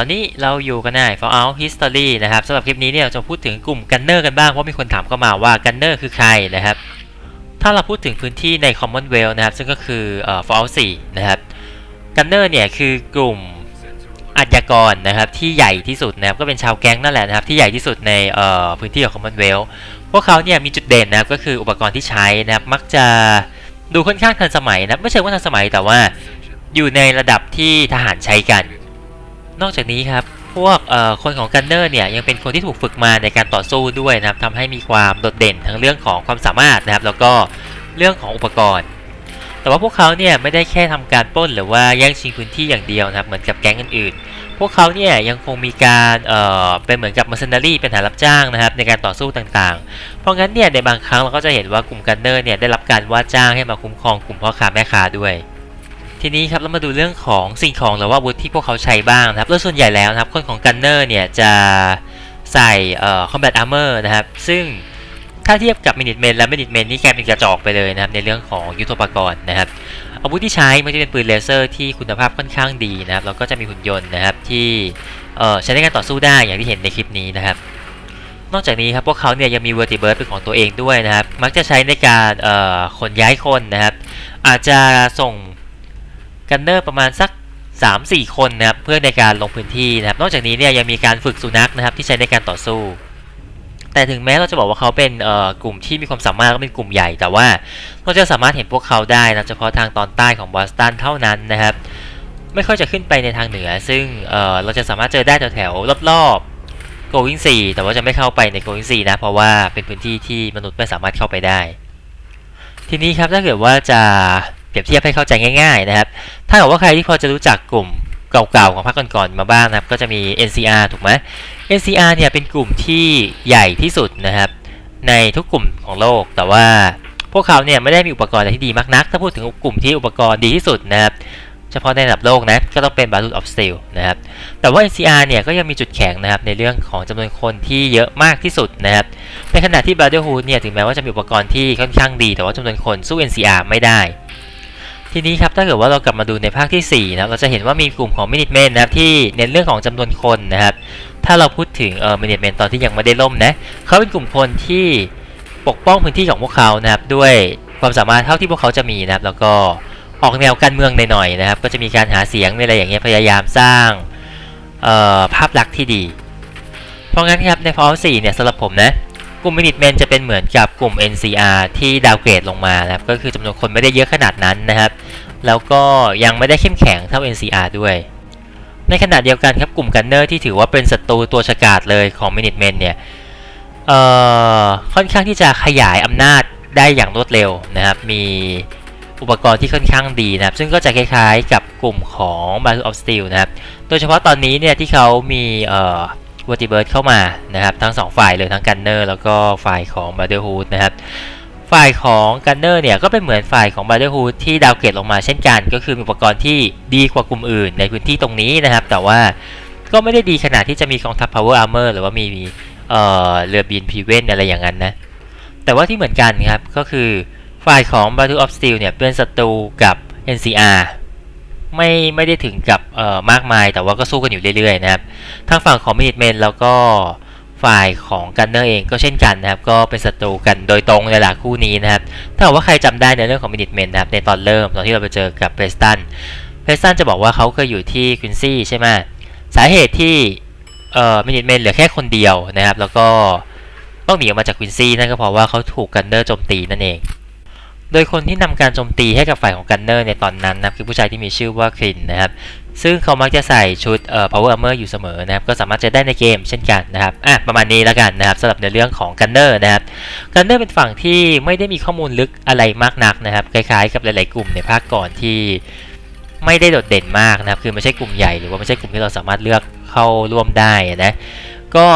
อนนี้เราอยู่กันใน Fallout History นะครับสำหรับคลิปนี้เนี่ยเราจะพูดถึงกลุ่มกันเนอร์กันบ้างเพราะมีคนถามเข้ามาว่ากันเนอร์คือใครนะครับ ถ้าเราพูดถึงพื้นที่ใน Commonwealth นะครับ ซึ่งก็คือเอ่อ Fallout 4 นะครับกันเนอร์เนี่ยคือกลุ่มอาชญากรนะครับที่ใหญ่ที่สุดนะครับก็เป็นชาวแก๊งนั่นแหละนะครับที่ใหญ่ที่สุดในเอ่อพื้นที่ของ Commonwealth พวกเขาเนี่ยมีจุดเด่นนะครับก็คืออุปกรณ์ที่ใช้นะครับมักจะดูค่อนข้างทันสมัยนะไม่ใช่ว่าทันสมัยแต่ว่าอยู่ในระดับที่ทหารใช้กัน นอกจากนี้ครับพวกคนของกันเนอร์เนี่ยยังเป็นคนที่ถูกฝึกมาในการต่อสู้ด้วยนะครับทำให้มีความโดดเด่นทั้งเรื่องของความสามารถนะครับ แล้วก็เรื่องของอุปกรณ์ แต่ว่าพวกเขาเนี่ยไม่ได้แค่ทำการปล้นหรือว่าแย่งชิงพื้นที่อย่างเดียวนะครับเหมือนกับแก๊งอื่นๆ พวกเขาเนี่ยยังคงมีการเอ่อเป็นเหมือนกับ mercenary เป็นฐารับจ้างนะครับในการต่อสู้ต่างๆ เพราะงั้นเนี่ยในบางครั้งเราก็จะเห็นว่ากลุ่มกันเนอร์เนี่ยได้รับการว่าจ้างให้มาคุ้มครองกลุ่มพ่อค้าแม่ค้าด้วย ทีนี้ครับเรามาดูเรื่องของสิ่งของหรือว่าอาวุธที่พวกเขาใช้บ้างนะครับโดยส่วนใหญ่แล้วนะครับคนของกันเนอร์เนี่ยจะใส่เอ่อ combat armor นะครับ ซึ่งถ้าเทียบกับ Minutemen และ Minutemen นี่แกลายเป็นกระจอกไปเลยนะครับในเรื่องของยุทโธปกรณ์นะครับอาวุธที่ใช้มันจะเป็นปืนเลเซอร์ที่คุณภาพค่อนข้างดีนะครับแล้วก็จะมีหุ่นยนต์นะครับที่ใช้ในการต่อสู้ได้อย่างที่เห็นในคลิปนี้นะครับ นอกจากนี้ครับพวกเขาเนี่ยยังมี vertibird เป็นของตัวเองด้วยนะครับ มักจะใช้ในการขนย้ายคนนะครับ อาจจะส่ง กันเนอร์ประมาณสัก 3-4 คนนะครับเพื่อในการลงพื้นที่นะครับนอกจากนี้เนี่ยยังมีการฝึกสุนัขนะครับที่ใช้ในการต่อสู้ แต่ถึงแม้เราจะบอกว่าเขาเป็นเอ่อกลุ่มที่มีความสามารถและเป็นกลุ่มใหญ่ แต่ว่าเราจะสามารถเห็นพวกเขาได้นะเฉพาะทางตอนใต้ของบอสตันเท่านั้นนะครับไม่ค่อยจะขึ้นไปในทางเหนือ ซึ่งเอ่อเราจะสามารถเจอได้แถวๆรอบๆ Going 4แต่ว่าจะไม่เข้าไปใน Going 4นะ เพราะว่าเป็นพื้นที่ที่มนุษย์ไม่สามารถเข้าไปได้ ทีนี้ครับถ้าเกิดว่าจะ เปรียบเทียบให้เข้าใจง่ายๆนะครับ ถ้าเกิดว่าใครที่พอจะรู้จักกลุ่มเก่าๆของภาคก่อนๆมาบ้างนะครับ ก็จะมี NCR ถูกไหม NCR เนี่ยเป็นกลุ่มที่ใหญ่ที่สุดนะครับ ในทุกกลุ่มของโลก แต่ว่าพวกเขาเนี่ยไม่ได้มีอุปกรณ์อะไรที่ดีมากนัก ถ้าพูดถึงกลุ่มที่อุปกรณ์ดีที่สุดนะครับ เฉพาะในระดับโลกนะ ก็ต้องเป็น Battle of Steel นะครับ แต่ว่า NCR เนี่ยก็ยังมีจุดแข็งนะครับ ในเรื่องของจำนวนคนที่เยอะมากที่สุดนะครับ ในขณะที่ Brotherhood เนี่ยถึงแม้ว่าจะมีอุปกรณ์ที่ค่อนข้างดี แต่ว่าจำนวนคนสู้ NCR ไม่ได้ ทีนี้ครับถ้าเกิดว่าเรากลับมาดูในภาคที่4นะครับเราจะเห็นว่ามีกลุ่มของ Minutemen นะครับที่เน้นเรื่องของจำนวนคนนะครับ ถ้าเราพูดถึงเอ่อ Minutemen ตอนที่ยังไม่ได้ล่มนะเขาเป็นกลุ่มคนที่ปกป้องพื้นที่ของพวกเขานะครับด้วยความสามารถเท่าที่พวกเขาจะมีนะครับ แล้วก็ออกแนวการเมืองหน่อยๆนะครับ ก็จะมีการหาเสียงอะไรอย่างเงี้ยพยายามสร้างเอ่อภาพลักษณ์ที่ดี เพราะงั้นครับใน Fallout 4เนี่ยสำหรับผมนะกลุ่ม Minutemen จะเป็นเหมือนกับกลุ่ม NCR ที่ดาวเกรดลงมานะครับ ก็คือจำนวนคนไม่ได้เยอะขนาดนั้นนะครับ แล้วก็ยังไม่ได้เข้มแข็งเท่า NCR ด้วย ในขณะเดียวกันครับกลุ่มกันเนอร์ที่ถือว่าเป็นศัตรูตัวฉกาจเลยของ Minutemen เนี่ยเอ่อค่อนข้างที่จะขยายอำนาจได้อย่างรวดเร็วนะครับ มีอุปกรณ์ที่ค่อนข้างดีนะครับ ซึ่งก็จะคล้ายๆกับกลุ่มของ Battle of Steel นะครับ โดยเฉพาะตอนนี้เนี่ยที่เขามีเอ่อ w o r t i b i r d เข้ามานะครับ ทั้งสองฝ่ายเลยทั้งกันเนอร์แล้วก็ฝ่ายของ Brotherhood นะครับ ฝ่ายของกันเนอร์เนี่ยก็เป็นเหมือนฝ่ายของ Brotherhood ที่ดาวเกรดลงมาเช่นกัน ก็คืออุปกรณ์ที่ดีกว่ากลุ่มอื่นในพื้นที่ตรงนี้นะครับ แต่ว่าก็ไม่ได้ดีขนาดที่จะมีกองทัพ Power Armor หรือว่ามีเอ่อเรือบินพีเวนอะไรอย่างนั้นนะ แต่ว่าที่เหมือนกันครับก็คือฝ่ายของ Battle of Steel เนี่ยเป็นศัตรูกับ NCR ไม่ไม่ได้ถึงกับเอ่อมากมาย แต่ว่าก็สู้กันอยู่เรื่อยๆนะครับทางฝั่งของ Minutemen แล้วก็ ฝ่ายของกันเนอร์เองก็เช่นกันนะครับ ก็เป็นศัตรูกันโดยตรงเลยล่ะคู่นี้นะครับ ถ้าหากว่าใครจำได้ในเรื่องของ Minutemen นะครับ ในตอนเริ่มตอนที่เราไปเจอกับเพรสตันเพรสตันจะบอกว่าเขาเคยอยู่ที่ควินซี่ใช่ไหมสาเหตุที่เอ่อ Minutemen เหลือแค่คนเดียวนะครับ แล้วก็ต้องหนีออกมาจากควินซี่นั่นก็เพราะว่าเขาถูกกันเนอร์โจมตีนั่นเองโดยคนที่นำการโจมตีให้กับฝ่ายของกันเนอร์ในตอนนั้นนะครับคือผู้ชายที่มีชื่อว่าคลินนะครับ ซึ่งเขามักจะใส่ชุดเอ่อ power armor อยู่เสมอนะครับ ก็สามารถจะได้ในเกมเช่นกันนะครับ อะ ประมาณนี้แล้วกันนะครับสำหรับในเรื่องของกันเนอร์นะครับ กันเนอร์เป็นฝั่งที่ไม่ได้มีข้อมูลลึกอะไรมากนักนะครับ คล้ายๆ กับหลาย ๆ กลุ่มในภาคก่อนที่ไม่ได้โดดเด่นมากนะครับ คือไม่ใช่กลุ่มใหญ่หรือว่าไม่ใช่กลุ่มที่เราสามารถเลือกเข้าร่วมได้นะ ก็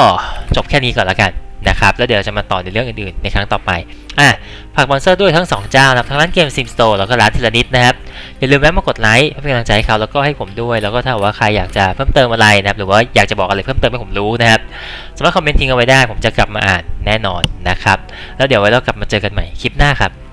จบแค่นี้ก่อนละกัน นะครับแล้วเดี๋ยวจะมาต่อในเรื่องอื่นๆ ในครั้งต่อไปอะฝากบอนเซอร์ด้วยทั้ง 2 เจ้านะครับทั้งร้านเกมซิมสโตร์แล้วก็ร้านทีละนิดนะครับอย่าลืมแวะมากดไลค์เพื่อเป็นกำลังใจให้เขาแล้วก็ให้ผมด้วยแล้วก็ถ้าว่าใครอยากจะเพิ่มเติมอะไรนะครับหรือว่าอยากจะบอกอะไรเพิ่มเติมให้ผมรู้นะครับสามารถคอมเมนต์ทิ้งเอาไว้ได้ ผมจะกลับมาอ่านแน่นอนนะครับแล้วเดี๋ยวไว้เรากลับมาเจอกันใหม่คลิปหน้าครับ